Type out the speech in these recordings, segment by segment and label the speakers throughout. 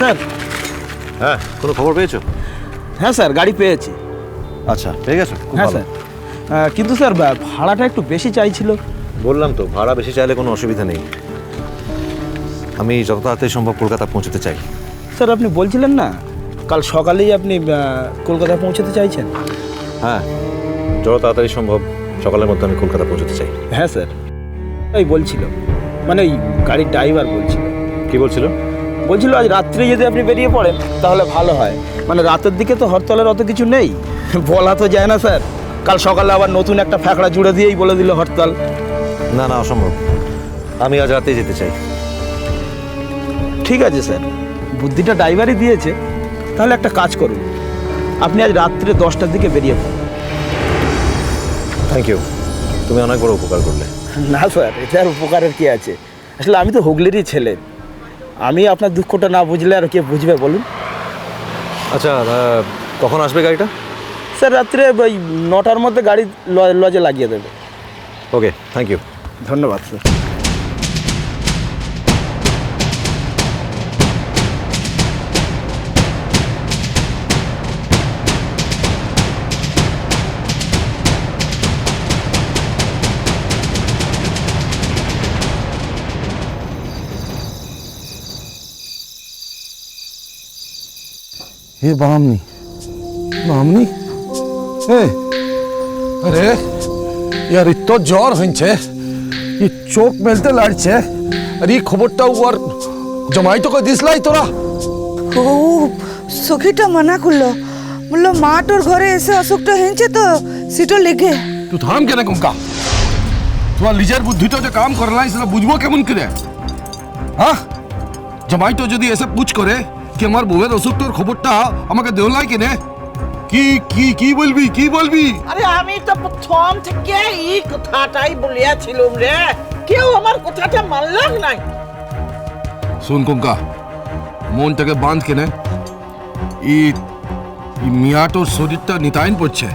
Speaker 1: Sir.
Speaker 2: হ্যাঁ কোনো খবর পেয়েছ?
Speaker 1: হ্যাঁ স্যার গাড়ি পেয়েছি।
Speaker 2: আচ্ছা পেয়ে গেছো? খুব
Speaker 1: হ্যাঁ
Speaker 2: ভালো।
Speaker 1: স্যার। আহ, কিন্তু স্যার বা- ভাড়াটা একটু বেশি চাইছিল।
Speaker 2: বললাম তো ভাড়া বেশি চাইলে কোনো অসুবিধা নেই। আমি যত তাড়াতাড়ি সম্ভব কলকাতা পৌঁছতে চাই।
Speaker 1: স্যার আপনি বলছিলেন না কাল সকালেই আপনি আহ, কলকাতায় পৌঁছতে চাইছেন?
Speaker 2: হ্যাঁ যত তাড়াতাড়ি সম্ভব সকালের মধ্যে আমি কলকাতা পৌঁছতে চাই।
Speaker 1: হ্যাঁ স্যার। এই বলছিল মানে ওই গাড়ির ড্রাইভার বলছিল।
Speaker 2: কি বলছিল?
Speaker 1: বলছিল আজ রাত্রে যদি আপনি বেরিয়ে পড়েন তাহলে ভালো হয়। মানে রাতের দিকে তো হরতালের অত কিছু নেই। বলা তো যায় না স্যার। কাল সকালে আবার নতুন একটা ফ্যাকড়া জুড়ে দিয়েই বলে দিল হরতাল।
Speaker 2: না না অসম্ভব। আমি আজ রাতে যেতে চাই।
Speaker 1: ঠিক আছে স্যার। বুদ্ধিটা ড্রাইভারই দিয়েছে। তাহলে একটা কাজ করুন। আপনি আজ রাত্রে দশটার দিকে বেরিয়ে পড়ুন।
Speaker 2: থ্যাংক ইউ তুমি অনেক বড় উপকার করলে।
Speaker 1: না স্যার এটা আর উপকারের কি আছে? আসলে আমি তো হুগলিরই ছেলে। আমি আপনার দুঃখটা না বুঝলে আর কে বুঝবে বলুন।
Speaker 2: আচ্ছা কখন আসবে গাড়িটা?
Speaker 1: স্যার রাত্রে ওই নটার মধ্যে গাড়ি লজে লাগিয়ে দেবে।
Speaker 2: ওকে থ্যাংক ইউ
Speaker 1: ধন্যবাদ স্যার।
Speaker 3: हे बामनी বামনি এ আরে ইয়ার তো জ্বর হয়েছে ই চোখ মেলতে লাগছে আর এই খবরটাও আর জমাই তোকে দিসলাই তোরা
Speaker 4: ও সখীটা মানা করলো বললো মা তোর ঘরে এসে অসুখটা হয়েছে তো সেটা লেগে
Speaker 3: তুই থাম কেন কুমকা তোমার নিজের বুদ্ধিটা যে কাম করে নাই সেটা বুঝবো কেমন করে হ্যাঁ জমাই তো যদি এসে পুছ করে কি আমার বউয়ের অসুখটার খবরটা আমাকে দেওলাই কেনে? কি কি কি বলবি কি বলবি?
Speaker 5: আরে আমি তো প্রথম থেকে এই কথাটাই বলিয়াছিলুম রে। কেউ আমার কথাটা মানলাম নাই।
Speaker 3: শোন কুমকা মনটাকে বাঁধ কেনে। ই মিয়াটোর শরীরটা নিতায়ন পড়ছে।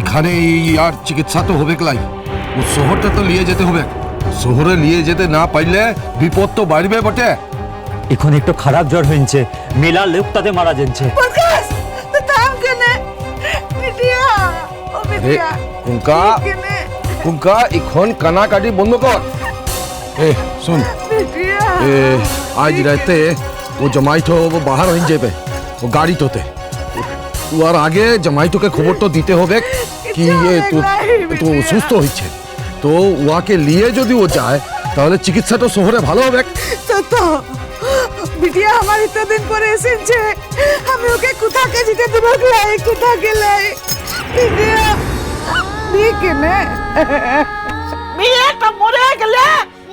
Speaker 3: এখানে এই আর চিকিৎসা তো হবে ক্লাই ও শহরটা তো নিয়ে যেতে হবে শহরে নিয়ে যেতে না পারলে বিপদ তো বাড়বে বটে।
Speaker 6: এখন একটু খারাপ জ্বর হয়েছে। মেলা লোক তাতে মারা যাচ্ছে।
Speaker 3: এখন কানাকাটি বন্ধ কর। এ শুন। এ আজ রাতে ও জমাইটো ও বাহার হয়ে যাবে ও গাড়িটোতে। ও আর আগে জমাইটোকে খবর তো দিতে হবে কি এ তো তো সুস্থ হচ্ছে তো ওয়াকে নিয়ে যদি ও যায় তাহলে চিকিৎসাটা শহরে ভালো হবে।
Speaker 4: তো। বিটিয়া আমার এতদিন পরে এসেছে। আমি ওকে কোথাকে যেতে দেবো লাই কোথাকে লাই বিটিয়া দিয়ে কেনে
Speaker 5: মেয়েটা মরে গেলে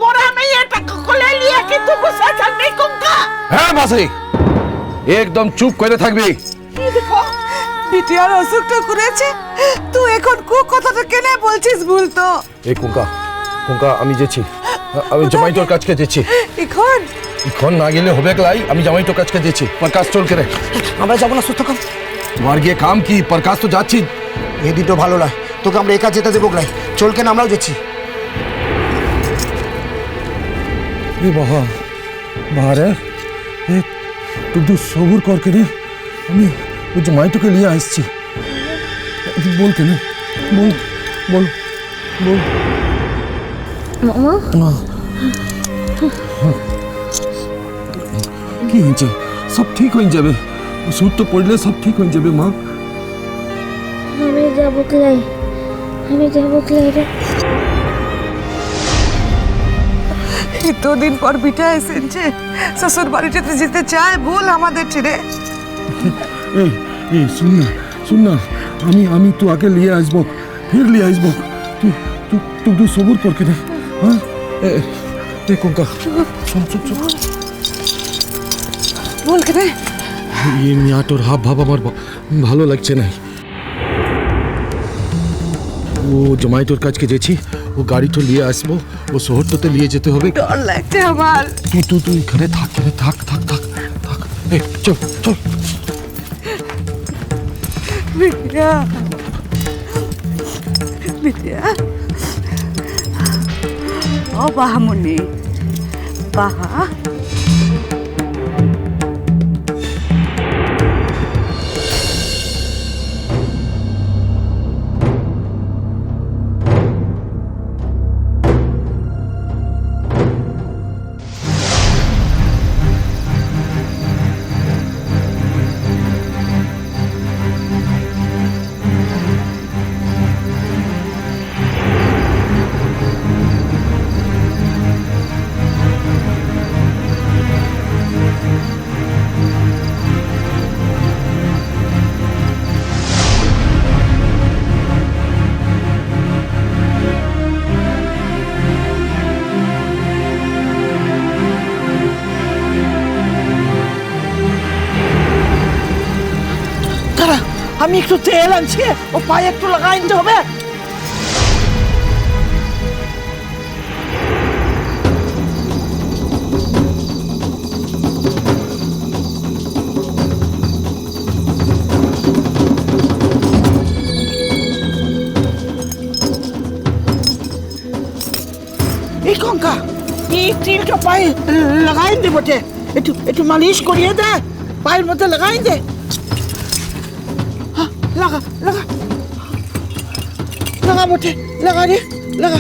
Speaker 5: মরা মেয়েটা কোলে নিয়ে কিন্তু বসে থাকবি কুঙ্কা
Speaker 3: হ্যাঁ মাসি। একদম চুপ করে থাকবি।
Speaker 5: কি দেখো?
Speaker 4: বিটিয়ার অসুখটা করেছে। তুই এখন কু কথাটা কেনে বলছিস ভুল তো?
Speaker 3: এই কুঙ্কা কুঙ্কা আমি যেছি। আমি জামাইটোর কাছকে যেছি।
Speaker 4: এখন
Speaker 3: এখন না গেলে হবে লাই আমি জামাইটোর কাছকে যেছি। প্রকাশ চল করে
Speaker 7: আমরা যাব না সুস্থ কাম
Speaker 3: তোমার গিয়ে কাম কি? প্রকাশ তো যাচ্ছি।
Speaker 7: এই দিনটা ভালো নয় তোকে আমরা একা যেতে দেবো নাই চল কেন আমরাও যাচ্ছি।
Speaker 3: এ বাবা বাহারে এ একটু সবুর কর কেনে। আমি ওই জামাইটোকে নিয়ে আসছি। বল কেনে। বল বল বল। কি হয়েছে? সব ঠিক হয়ে যাবে। ওষুধ তো পড়লে সব ঠিক হয়ে যাবে মা।
Speaker 8: আমি যাব ক্লাই আমি যাব ক্লাই রে?
Speaker 4: এতদিন পর বিটা এসেছে। শ্বশুর বাড়িতে যেতে চায় ভুল আমাদের ছেড়ে।
Speaker 3: এই শুন না শুন না। আমি আমি তো আগে নিয়ে আসব ফির নিয়ে আসব। তুই তুই তুই সবুর করকে কেনে হ্যাঁ এ এ কুঙ্কা শুন শুন শুন
Speaker 4: ভুল কেনে
Speaker 3: এই মিয়াটোর হাব ভাব আমার ভালো লাগছে না ও জমাইটোর কাছকে যেছি ও গাড়ি তো নিয়ে আসব ও শহরটাতে নিয়ে যেতে হবে
Speaker 4: ডর লাগছে আমার
Speaker 3: তুই তুই তুই এখানে থাক এখানে থাক থাক থাক থাক এই চল চল
Speaker 4: বিটিয়া বিটিয়া ও বাহামুনি বাহা
Speaker 5: আমি একটু তেল আনছি, ও পায়ে একটু লাগাই নিতে হবে। এই কঙ্কা এই তেলটা পায়ে লাগাই দে বটে। একটু একটু মালিশ করিয়ে দে, পায়ের মধ্যে লাগাই দে। লাগা লাগা লাগা বটে লাগা রে লাগা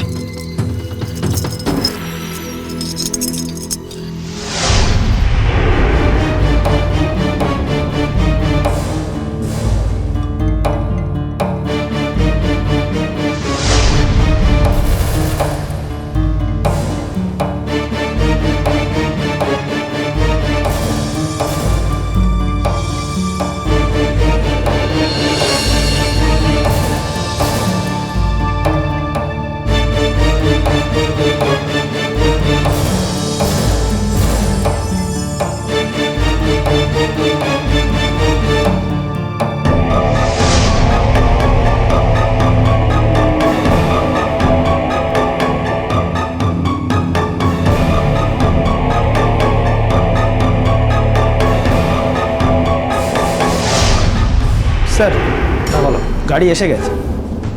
Speaker 1: গাড়ি এসে গেছে।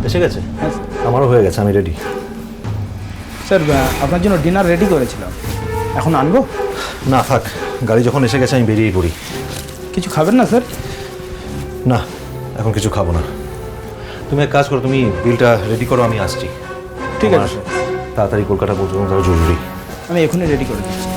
Speaker 2: এসে গেছে? আমারও হয়ে গেছে আমি রেডি
Speaker 1: স্যার আপনার জন্য ডিনার রেডি করেছিলাম। এখন আনব?
Speaker 2: না থাক। গাড়ি যখন এসে গেছে আমি বেরিয়ে পড়ি।
Speaker 1: কিছু খাবেন না স্যার?
Speaker 2: না এখন কিছু খাব না। তুমি এক কাজ করো তুমি বিলটা রেডি করো আমি আসছি।
Speaker 1: ঠিক আছে স্যার।
Speaker 2: তাড়াতাড়ি কলকাতা পৌঁছানো জরুরি।
Speaker 1: আমি এখনই রেডি করে দিচ্ছি।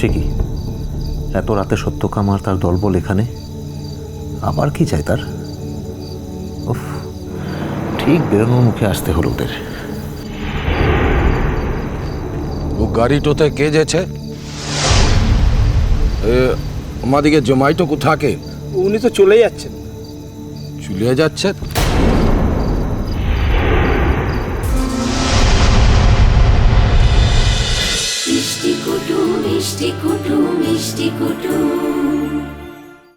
Speaker 2: সে কি? এত রাতে সত্যকামার তার দলবল এখানে? আবার কি চাই তার? উফ ঠিক বেরোনোর মুখে আসতে হলো ওদের।
Speaker 3: ও গাড়িটোতে কে যেছে? এ, আমাদিকে জমাইটো কোথাকে
Speaker 1: উনি তো চলে যাচ্ছেন।
Speaker 3: চলে যাচ্ছে
Speaker 9: মিষ্টি কুটু মিষ্টি কুটু।